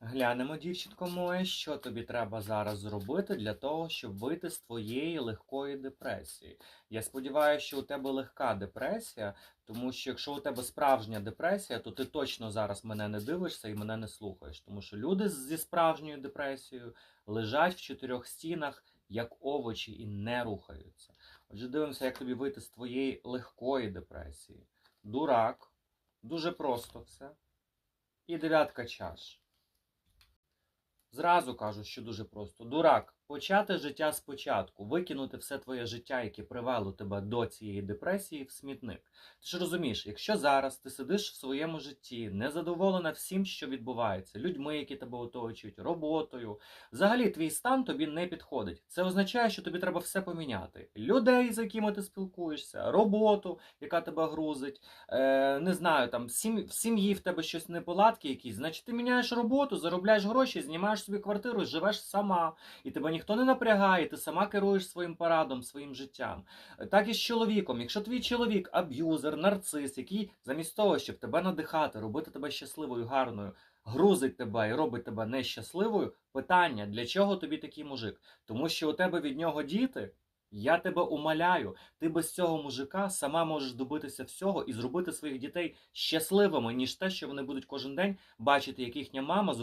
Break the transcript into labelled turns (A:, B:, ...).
A: Глянемо, дівчинко моє, що тобі треба зараз зробити для того, щоб вийти з твоєї легкої депресії. Я сподіваюся, що у тебе легка депресія, тому що якщо у тебе справжня депресія, то ти точно зараз мене не дивишся і мене не слухаєш. Тому що люди зі справжньою депресією лежать в чотирьох стінах, як овочі, і не рухаються. Отже, дивимося, як тобі вийти з твоєї легкої депресії. Дурак, дуже просто все. І дев'ятка чаш. Зразу кажу, що дуже просто. Дурак, почати життя спочатку, викинути все твоє життя, яке привело тебе до цієї депресії, в смітник. Ти ж розумієш, якщо зараз ти сидиш в своєму житті, незадоволена всім, що відбувається, людьми, які тебе оточують, роботою, взагалі твій стан тобі не підходить. Це означає, що тобі треба все поміняти. Людей, з якими ти спілкуєшся, роботу, яка тебе грузить, е, не знаю, там в сім- в сім'ї в тебе щось неполадки якісь, значить ти міняєш роботу, заробляєш гроші, знімаєш собі квартиру, живеш сама, і тебе ніхто не напрягає, ти сама керуєш своїм парадом, своїм життям. Так і з чоловіком. Якщо твій чоловік аб'юзер, нарцис, який замість того, щоб тебе надихати, робити тебе щасливою, гарною, грузить тебе і робить тебе нещасливою, питання, для чого тобі такий мужик? Тому що у тебе від нього діти. Я тебе умоляю, ти без цього мужика сама можеш добитися всього і зробити своїх дітей щасливими, ніж те, що вони будуть кожен день бачити, як їхня мама